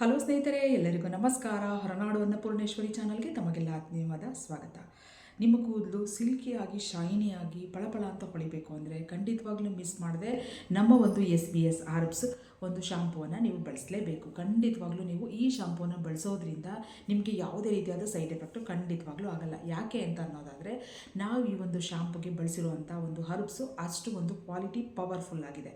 Hello ಸ್ನೇಹಿತರೆ, ಎಲ್ಲರಿಗೂ ನಮಸ್ಕಾರ. ಹೊರನಾಡು ಅನ್ನಪೂರ್ಣೇಶ್ವರಿ ಚಾನಲ್ಗೆ ತಮಗೆಲ್ಲ ಆತ್ಮೀಯವಾದ ಸ್ವಾಗತ. ನಿಮ್ಮ ಕೂದಲು ಸಿಲ್ಕಿಯಾಗಿ ಶೈನಿಯಾಗಿ ಪಳಪಳ ಅಂತ ಹೊಳಿಬೇಕು ಅಂದರೆ ಖಂಡಿತವಾಗ್ಲೂ ಮಿಸ್ ಮಾಡದೆ ನಮ್ಮ ಒಂದು ಎಸ್ ಬಿ ಎಸ್ ಆರ್ಬ್ಸ್ ಒಂದು ಶಾಂಪೂವನ್ನು ನೀವು ಬಳಸಲೇಬೇಕು. ಖಂಡಿತವಾಗ್ಲೂ ನೀವು ಈ ಶಾಂಪೂನ ಬಳಸೋದ್ರಿಂದ ನಿಮಗೆ ಯಾವುದೇ ರೀತಿಯಾದ ಸೈಡ್ ಎಫೆಕ್ಟು ಖಂಡಿತವಾಗ್ಲೂ ಆಗಲ್ಲ. ಯಾಕೆ ಅಂತ ಅನ್ನೋದಾದರೆ, ನಾವು ಈ ಒಂದು ಶಾಂಪೂಗೆ ಬಳಸಿರುವಂಥ ಒಂದು ಹರ್ಬ್ಸು ಅಷ್ಟು ಒಂದು ಕ್ವಾಲಿಟಿ ಪವರ್ಫುಲ್ ಆಗಿದೆ.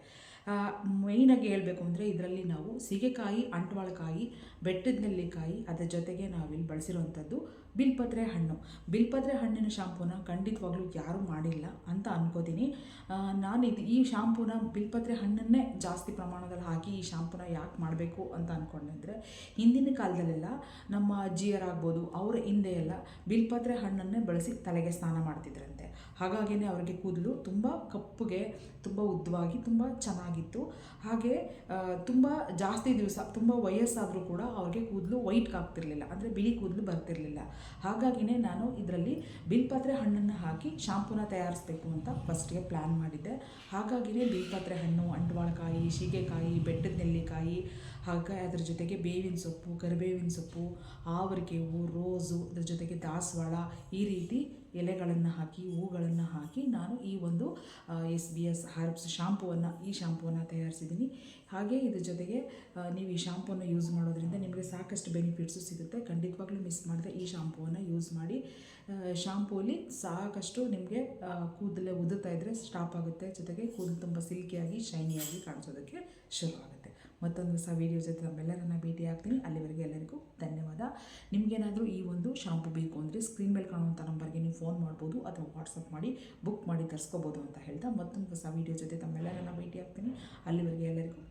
ಮೇಯ್ನಾಗಿ ಹೇಳಬೇಕು ಅಂದರೆ ಇದರಲ್ಲಿ ನಾವು ಸೀಗೆಕಾಯಿ, ಅಂಟ್ವಾಳಕಾಯಿ, ಬೆಟ್ಟದ ನೆಲ್ಲಿಕಾಯಿ, ಅದರ ಜೊತೆಗೆ ನಾವಿಲ್ಲಿ ಬಳಸಿರುವಂಥದ್ದು ಬಿಲ್ಪತ್ರೆ ಹಣ್ಣು. ಬಿಲ್ಪತ್ರೆ ಹಣ್ಣಿನ ಶಾಂಪೂನ ಖಂಡಿತವಾಗ್ಲೂ ಯಾರೂ ಮಾಡಿಲ್ಲ ಅಂತ ಅನ್ಕೋತೀನಿ. ನಾನು ಇದು ಈ ಶಾಂಪೂನ ಬಿಲ್ಪತ್ರೆ ಹಣ್ಣನ್ನೇ ಜಾಸ್ತಿ ಪ್ರಮಾಣದಲ್ಲಿ ಹಾಕಿ ಈ ಶಾಂಪೂನ ಯಾಕೆ ಮಾಡಬೇಕು ಅಂತ ಅಂದ್ಕೊಂಡಿದ್ರೆ ಹಿಂದಿನ ಕಾಲದಲ್ಲೆಲ್ಲ ನಮ್ಮ ಅಜ್ಜಿಯರಾಗ್ಬೋದು, ಅವರ ಹಿಂದೆ ಎಲ್ಲ ಬಿಲ್ಪತ್ರೆ ಹಣ್ಣನ್ನೇ ಬಳಸಿ ತಲೆಗೆ ಸ್ನಾನ ಮಾಡ್ತಿದ್ರಂತೆ. ಹಾಗಾಗಿನೇ ಅವರಿಗೆ ಕೂದಲು ತುಂಬ ಕಪ್ಪಗೆ, ತುಂಬ ಉದ್ದವಾಗಿ, ತುಂಬ ಚೆನ್ನಾಗಿತ್ತು. ಹಾಗೆ ತುಂಬ ಜಾಸ್ತಿ ದಿವಸ, ತುಂಬ ವಯಸ್ಸಾದರೂ ಕೂಡ ಅವ್ರಿಗೆ ಕೂದಲು ವೈಟ್ ಆಗ್ತಿರಲಿಲ್ಲ ಅಂದರೆ ಬಿಳಿ ಕೂದಲು ಬರ್ತಿರಲಿಲ್ಲ. ಹಾಗಾಗಿಯೇ ನಾನು ಇದರಲ್ಲಿ ಬಿಲ್ಪತ್ರೆ ಹಣ್ಣನ್ನು ಹಾಕಿ ಶಾಂಪೂನ ತಯಾರಿಸಬೇಕು ಅಂತ ಫಸ್ಟಿಗೆ ಪ್ಲ್ಯಾನ್ ಮಾಡಿದ್ದೆ. ಹಾಗಾಗಿಯೇ ಬಿಲ್ಪತ್ರೆ ಹಣ್ಣು ಅಂಟ್ವಾಳಕಾಯಿ ಸೀಗೆಕಾಯಿ ಬೆಟ್ಟದ ನೆಲ್ಲಿಕಾಯಿ, ಹಾಗೆ ಅದ್ರ ಜೊತೆಗೆ ಬೇವಿನ ಸೊಪ್ಪು, ಕರಿಬೇವಿನ ಸೊಪ್ಪು ಆವರಿಕೆ ಹೂವು ರೋಸು, ಅದ್ರ ಜೊತೆಗೆ ದಾಸವಾಳ, ಈ ರೀತಿ ಎಲೆಗಳನ್ನು ಹಾಕಿ, ಹೂಗಳನ್ನು ಹಾಕಿ ನಾನು ಈ ಒಂದು ಎಸ್ ಬಿ ಎಸ್ ಹರ್ಬ್ಸ್ ಶಾಂಪೂವನ್ನು, ಈ ಶಾಂಪೂವನ್ನು ತಯಾರಿಸಿದ್ದೀನಿ. ಹಾಗೆ ಇದ್ರ ಜೊತೆಗೆ ನೀವು ಈ ಶಾಂಪೂನ ಯೂಸ್ ಮಾಡೋದ್ರಿಂದ ನಿಮಗೆ ಸಾಕಷ್ಟು ಬೆನಿಫಿಟ್ಸು ಸಿಗುತ್ತೆ. ಖಂಡಿತವಾಗ್ಲೂ ಮಿಸ್ ಮಾಡಿದೆ ಈ ಶಾಂಪೂವನ್ನು ಯೂಸ್ ಮಾಡಿ. ಶಾಂಪೂಲಿ ಸಾಕಷ್ಟು ನಿಮಗೆ ಕೂದಲೇ ಉದುತ್ತಾ ಇದ್ದರೆ ಸ್ಟಾಪ್ ಆಗುತ್ತೆ. ಜೊತೆಗೆ ಕೂದಲು ತುಂಬ ಸಿಲ್ಕಿಯಾಗಿ ಶೈನಿಯಾಗಿ ಕಾಣಿಸೋದಕ್ಕೆ ಶುರು ಆಗುತ್ತೆ. ಮತ್ತೊಂದು ಹೊಸ ವೀಡಿಯೋ ಜೊತೆ ನಮ್ಮೆಲ್ಲರನ್ನ ಭೇಟಿ ಆಗ್ತೀನಿ. ಅಲ್ಲಿವರೆಗೆ ಎಲ್ಲರಿಗೂ ಧನ್ಯವಾದ. ನಿಮಗೇನಾದರೂ ಈ ಒಂದು ಶಾಂಪು ಬೇಕು ಅಂದರೆ ಸ್ಕ್ರೀನ್ ಮೇಲೆ ಕಾಣುವಂಥ ನಂಬರ್ಗೆ ನೀವು ಫೋನ್ ಮಾಡ್ಬೋದು ಅಥವಾ ವಾಟ್ಸಪ್ ಮಾಡಿ ಬುಕ್ ಮಾಡಿ ತರಿಸ್ಕೋಬೋದು ಅಂತ ಹೇಳ್ತಾ ಮತ್ತೊಂದು ಹೊಸ ವೀಡಿಯೋ ಜೊತೆ ತಮ್ಮೆಲ್ಲರನ್ನ ಭೇಟಿ ಆಗ್ತೀನಿ. ಅಲ್ಲಿವರೆಗೆ ಎಲ್ಲರಿಗೂ